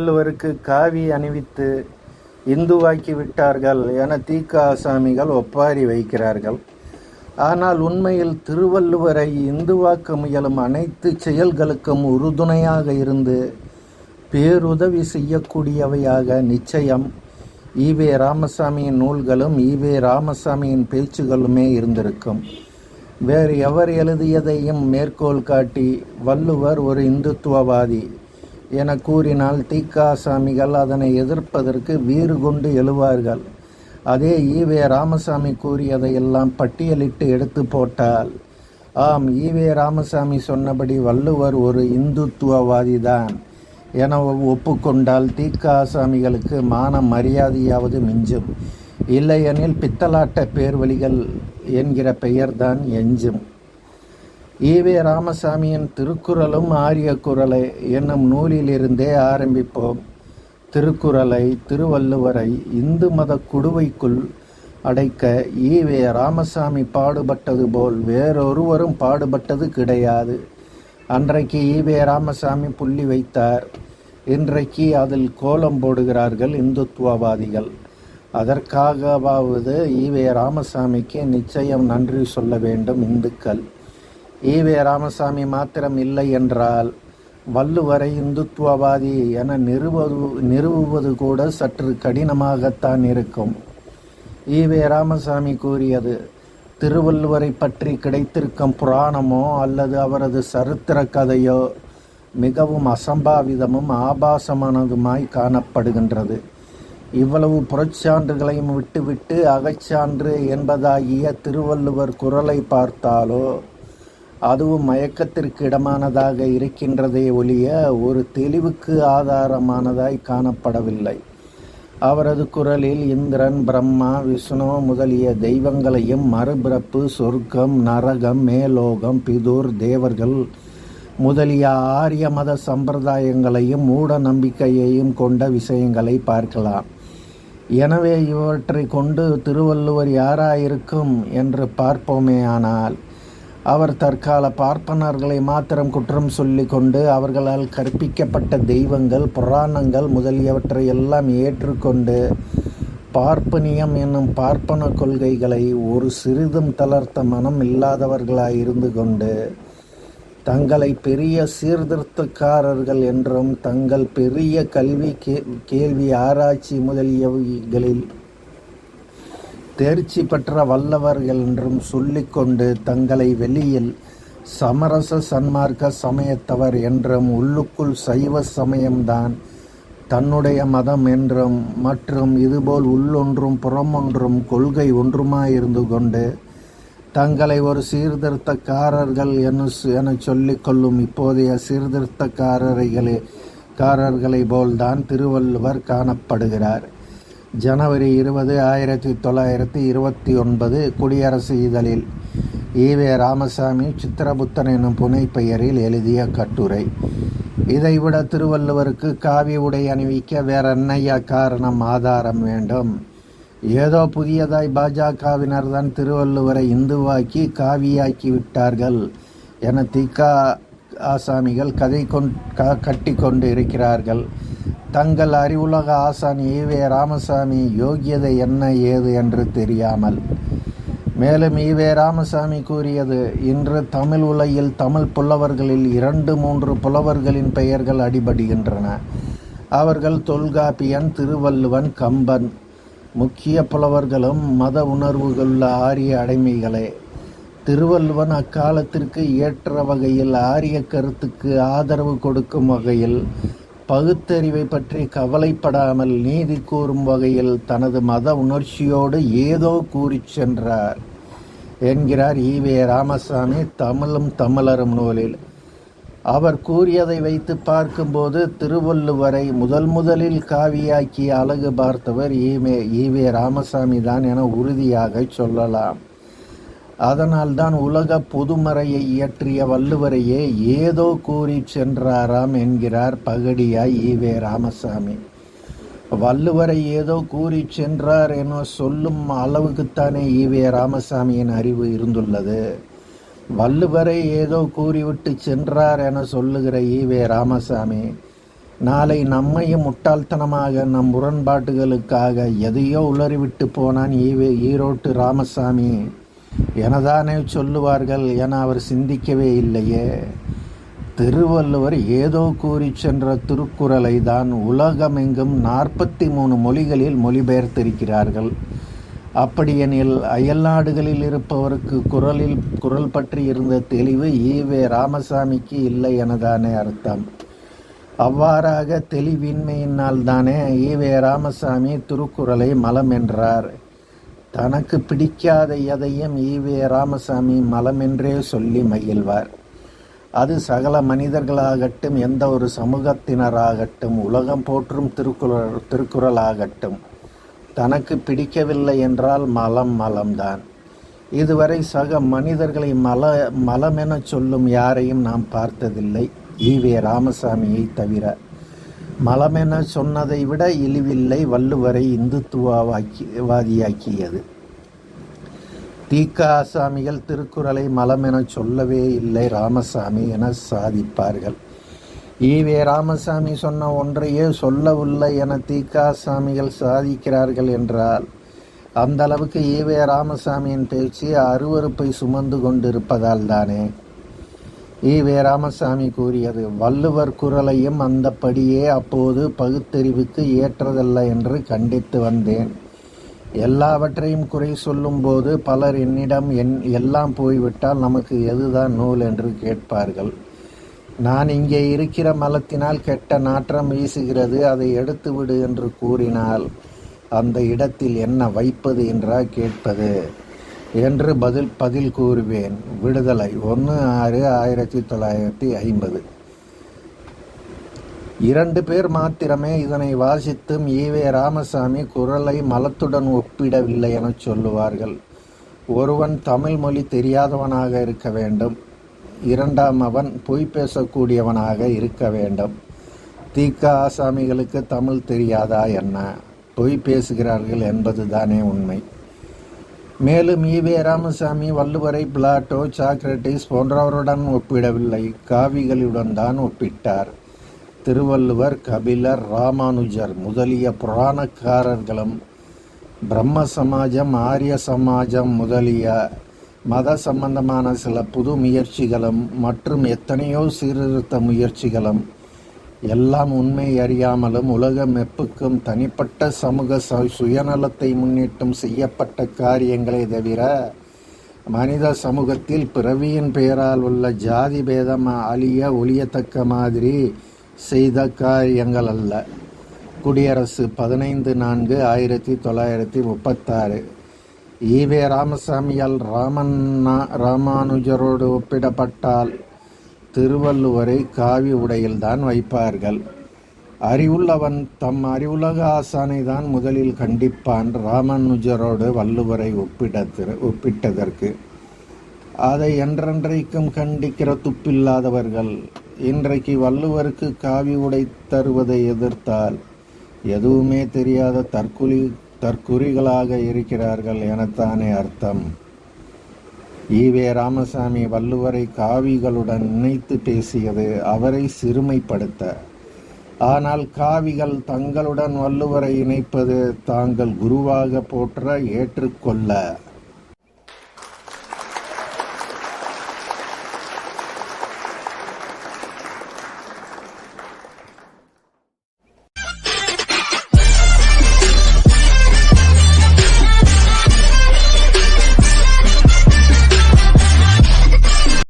திருவள்ளுவருக்கு காவி அணிவித்து இந்துவாக்கி விட்டார்கள் என தீக்க ஆசாமிகள் ஒப்பாரி வைக்கிறார்கள். ஆனால் உண்மையில் திருவள்ளுவரை இந்துவாக்க முயலும் அனைத்து செயல்களுக்கும் உறுதுணையாக இருந்து பேருதவி செய்யக்கூடியவையாக நிச்சயம். ஈவே ராமசாமியின் நூல்களும் ஈவே ராமசாமியின் பேச்சுகளுமே இருந்திருக்கும். வேறு எவர் எழுதியதையும் மேற்கோள் காட்டி வள்ளுவர் ஒரு இந்துத்துவவாதி. என கூறினால் தீக்காசாமிகள் அதனை எதிர்ப்பதற்கு வீறு கொண்டு எழுவார்கள். அதே ஈவே ராமசாமி கூறியதையெல்லாம் பட்டியலிட்டு எடுத்து போட்டால் ஆம் ஈவே ராமசாமி சொன்னபடி வள்ளுவர் ஒரு இந்துத்துவவாதிதான் என ஒப்புக்கொண்டால் தீக்காசாமிகளுக்கு மான மரியாதையாவது மிஞ்சும். இல்லையெனில் பித்தலாட்ட பேர்வழிகள் என்கிற பெயர்தான் எஞ்சும். ஈவே ராமசாமியின் திருக்குறளும் ஆரிய குரலை என்னும் நூலிலிருந்தே ஆரம்பிப்போம். திருக்குறளை திருவள்ளுவரை இந்து மத குடுவைக்குள் அடைக்க ஈவே ராமசாமி பாடுபட்டது போல் வேறொருவரும் பாடுபட்டது கிடையாது. அன்றைக்கு ஈவே ராமசாமி புள்ளி வைத்தார். இன்றைக்கு அதில் கோலம் போடுகிறார்கள் இந்துத்துவவாதிகள். அதற்காகவாவது ஈவே ராமசாமிக்கு நிச்சயம் நன்றி சொல்ல வேண்டும் இந்துக்கள். ஈவே ராமசாமி மாத்திரம் இல்லை என்றால் வள்ளுவரை இந்துத்துவவாதி என நிறுவது நிறுவுவது கூட சற்று கடினமாகத்தான் இருக்கும். ஈவே ராமசாமி கூறியது திருவள்ளுவரை பற்றி கிடைத்திருக்கும் புராணமோ அல்லது அவரது சரித்திர கதையோ மிகவும் அசம்பாவிதமும் ஆபாசமானதுமாய் காணப்படுகின்றது. இவ்வளவு புறச்சான்றுகளையும் விட்டுவிட்டு அகச்சான்று என்பதாகிய திருவள்ளுவர் குரலை பார்த்தாலோ அதுவும் மயக்கத்திற்கு இடமானதாக இருக்கின்றதே ஒழிய ஒரு தெளிவுக்கு ஆதாரமானதாய் காணப்படவில்லை. அவரது குரலில் இந்திரன் பிரம்மா விஷ்ணு முதலிய தெய்வங்களையும் மறுபிறப்பு சொர்க்கம் நரகம் மேலோகம் பிதூர் தேவர்கள் முதலிய ஆரிய மத சம்பிரதாயங்களையும் மூட நம்பிக்கையையும் கொண்ட விஷயங்களை பார்க்கலாம். எனவே இவற்றை கொண்டு திருவள்ளுவர் யாராயிருக்கும் என்று பார்ப்போமே ஆனால் அவர் தற்கால பார்ப்பனர்களை மாத்திரம் குற்றம் சொல்லி கொண்டு அவர்களால் கற்பிக்கப்பட்ட தெய்வங்கள் புராணங்கள் முதலியவற்றை எல்லாம் ஏற்றுக்கொண்டு பார்ப்பனியம் என்னும் பார்ப்பன கொள்கைகளை ஒரு சிறிதும் தளர்த்த மனம் இல்லாதவர்களாய் இருந்து கொண்டு தங்களை பெரிய சீர்திருத்தக்காரர்கள் என்றும் தங்கள் பெரிய கல்வி கேள்வி ஆராய்ச்சி முதலியவைகளில் தேர்ச்சி பெற்ற வல்லவர்கள் என்றும் சொல்லிக்கொண்டு தங்களை வெளியில் சமரச சன்மார்க்க சமயத்தவர் என்றும் உள்ளுக்குள் சைவ சமயம்தான் தன்னுடைய மதம் என்றும் மற்றும் இதுபோல் உள்ளொன்றும் புறமொன்றும் கொள்கை ஒன்றுமாயிருந்து கொண்டு தங்களை ஒரு சீர்திருத்தக்காரர்கள் என என சொல்லிக்கொள்ளும் இப்போதைய சீர்திருத்தக்காரர்களே காரர்களை போல்தான் திருவள்ளுவர் காணப்படுகிறார். ஜனவரி இருபது ஆயிரத்தி தொள்ளாயிரத்தி இருபத்தி ஒன்பது குடியரசு இதழில் ஈவே ராமசாமி சித்திரபுத்தன் எனும் புனை பெயரில் எழுதிய கட்டுரை. இதைவிட திருவள்ளுவருக்கு காவி உடை அணிவிக்க வேற என்னையா காரணம் ஆதாரம் வேண்டும்? ஏதோ புதியதாய் பாஜகவினர் தான் திருவள்ளுவரை இந்துவாக்கி காவியாக்கி விட்டார்கள் என திகா ஆசாமிகள் கதை கொண் கட்டி கொண்டு இருக்கிறார்கள். தங்கள் அறிவுலக ஆசான் ஈவே ராமசாமி யோகியதை என்ன ஏது என்று தெரியாமல். மேலும் ஈவே ராமசாமி கூறியது இன்று தமிழ் உலகில் தமிழ் புலவர்களில் இரண்டு மூன்று புலவர்களின் பெயர்கள் அடிபடுகின்றன. அவர்கள் தொல்காப்பியன் திருவள்ளுவன் கம்பன். முக்கிய புலவர்களும் மத உணர்வுகளுள்ள ஆரிய அடைமைகளே. திருவள்ளுவன் அக்காலத்திற்கு ஏற்ற வகையில் ஆரிய கருத்துக்கு ஆதரவு கொடுக்கும் வகையில் பகுத்தறிவை பற்றி கவலைப்படாமல் நீதி கூறும் வகையில் தனது மத உணர்ச்சியோடு ஏதோ கூறி சென்றார் என்கிறார் ஈவே ராமசாமி தமிழும் தமிழரும் நூலில். அவர் கூறியதை வைத்து பார்க்கும்போது திருவள்ளுவரை முதல் முதலில் காவியாக்கி அழகு பார்த்தவர் ஈமே ஈவே ராமசாமி தான் என உறுதியாக சொல்லலாம். அதனால்தான் உலக பொதுமறையை இயற்றிய வள்ளுவரையே ஏதோ கூறி சென்றாராம் என்கிறார் பகடியாய் ஈவே ராமசாமி. வள்ளுவரை ஏதோ கூறி சென்றார் என சொல்லும் அளவுக்குத்தானே ஈவே ராமசாமியின் அறிவு இருந்துள்ளது. வள்ளுவரை ஏதோ கூறிவிட்டு சென்றார் என சொல்லுகிற ஈவே ராமசாமி நாளை நம்மையும் முட்டாள்தனமாக நம் முரண்பாட்டுகளுக்காக எதையோ உளறிவிட்டு போனான் ஈவே ஈரோட்டு ராமசாமி. எனதானே சொல்லுவார்கள் என அவர் சிந்திக்கவே இல்லையே. திருவள்ளுவர் ஏதோ கூறி சென்ற திருக்குறளை தான் உலகமெங்கும் நாற்பத்தி மூணு மொழிகளில் மொழிபெயர்த்திருக்கிறார்கள். அப்படியெனில் அயல்நாடுகளில் இருப்பவருக்கு குரலில் குரல் பற்றி இருந்த தெளிவு ஈவே ராமசாமிக்கு இல்லை எனதானே அர்த்தம். அவ்வாறாக தெளிவின்மையினால் தானே ஈவே ராமசாமி திருக்குறளை மலம் என்றார். தனக்கு பிடிக்காத எதையும் ஈவே ராமசாமி மலமென்றே சொல்லி மகிழ்வார். அது சகல மனிதர்களாகட்டும் எந்த ஒரு சமூகத்தினராகட்டும் உலகம் போற்றும் திருக்குறள் திருக்குறளாகட்டும் தனக்கு பிடிக்கவில்லை என்றால் மலம் மலம்தான். இதுவரை சக மனிதர்களை மல மலமென சொல்லும் யாரையும் நாம் பார்த்ததில்லை. ஈவே ராமசாமியை தவிர. மலமென சொன்னதை விட இழிவில்லை வள்ளுவரை இந்துத்துவவாக்கி வாதியாக்கியது தீக்க ஆசாமிகள் திருக்குறளை மலமென சொல்லவே இல்லை ராமசாமி என சாதிப்பார்கள். ஈவே ராமசாமி சொன்ன ஒன்றையே சொல்லவில்லை என தீக்காசாமிகள் சாதிக்கிறார்கள் என்றால் அந்த அளவுக்கு ஈவே ராமசாமியின் பேச்சு அருவறுப்பை சுமந்து கொண்டிருப்பதால் தானே? ஈவே ராமசாமி கூறியது வள்ளுவர் குரலையும் அந்தப்படியே அப்போது பகுத்தறிவுக்கு ஏற்றதல்ல என்று கண்டித்து வந்தேன். எல்லாவற்றையும் குறை சொல்லும்போது பலர் என்னிடம் என் எல்லாம் போய்விட்டால் நமக்கு எதுதான் நூல்? என்று கேட்பார்கள். நான் இங்கே இருக்கிற மலத்தினால் கெட்ட நாற்றம் வீசுகிறது அதை எடுத்துவிடு என்று கூறினால் அந்த இடத்தில் என்ன வைப்பது? என்றா கேட்பது. என்று பதில் பதில் கூறுவேன். விடுதலை. ஒன்று ஆறு ஆயிரத்தி தொள்ளாயிரத்தி ஐம்பது. இரண்டு பேர் மாத்திரமே இதனை வாசித்தும் ஈவே ராமசாமி குரலை மலத்துடன் ஒப்பிடவில்லை என சொல்லுவார்கள். ஒருவன் தமிழ் மொழி தெரியாதவனாக இருக்க வேண்டும். இரண்டாம் அவன் பொய் பேசக்கூடியவனாக இருக்க வேண்டும். தீக்க ஆசாமிகளுக்கு தமிழ் தெரியாதா என்ன? பொய் பேசுகிறார்கள் என்பதுதானே உண்மை. மேலும் ஈவே ராமசாமி வள்ளுவரை பிளாட்டோ சாக்ரட்டிஸ் போன்றவருடன் ஒப்பிடவில்லை. காவிகளுடன் தான் ஒப்பிட்டார். திருவள்ளுவர் கபிலர் ராமானுஜர் முதலிய புராணக்காரர்களும் பிரம்ம சமாஜம் ஆரிய சமாஜம் முதலிய மத சம்பந்தமான சில புது முயற்சிகளும் மற்றும் எத்தனையோ சீர்திருத்த முயற்சிகளும் எல்லாம் உண்மை அறியாமலும் உலக மெப்புக்கும் தனிப்பட்ட சமூக சுயநலத்தை முன்னிட்டும் செய்யப்பட்ட காரியங்களே தவிர மனித சமூகத்தில் பிறவியின் பெயரால் உள்ள ஜாதி பேதம் அழிய ஒழியத்தக்க மாதிரி செய்த காரியங்கள் அல்ல. குடியரசு பதினைந்து நான்கு ஆயிரத்தி தொள்ளாயிரத்தி முப்பத்தாறு. ஈவே ராமசாமியால் ராமண்ணா ராமானுஜரோடு ஒப்பிடப்பட்டால் திருவள்ளுவரை காவி உடையில்தான் வைப்பார்கள். அறிவுள்ளவன் தம் அறிவுலக ஆசானை தான் முதலில் கண்டிப்பான் ராமானுஜரோடு வள்ளுவரை ஒப்பிட ஒப்பிட்டதற்கு. அதை என்றென்றைக்கும் கண்டிக்கிற துப்பில்லாதவர்கள் இன்றைக்கு வள்ளுவருக்கு காவி உடை தருவதை எதிர்த்தால் எதுவுமே தெரியாத தற்குலி தற்குறிகளாக இருக்கிறார்கள் எனத்தானே அர்த்தம். ஈவே ராமசாமி வள்ளுவரை காவிகளுடன் நினைத்து பேசியது அவரை சிறுமைப்படுத்த. ஆனால் காவிகள் தங்களுடன் வள்ளுவரை இணைப்பது தாங்கள் குருவாக போற்ற ஏற்றுக்கொள்ள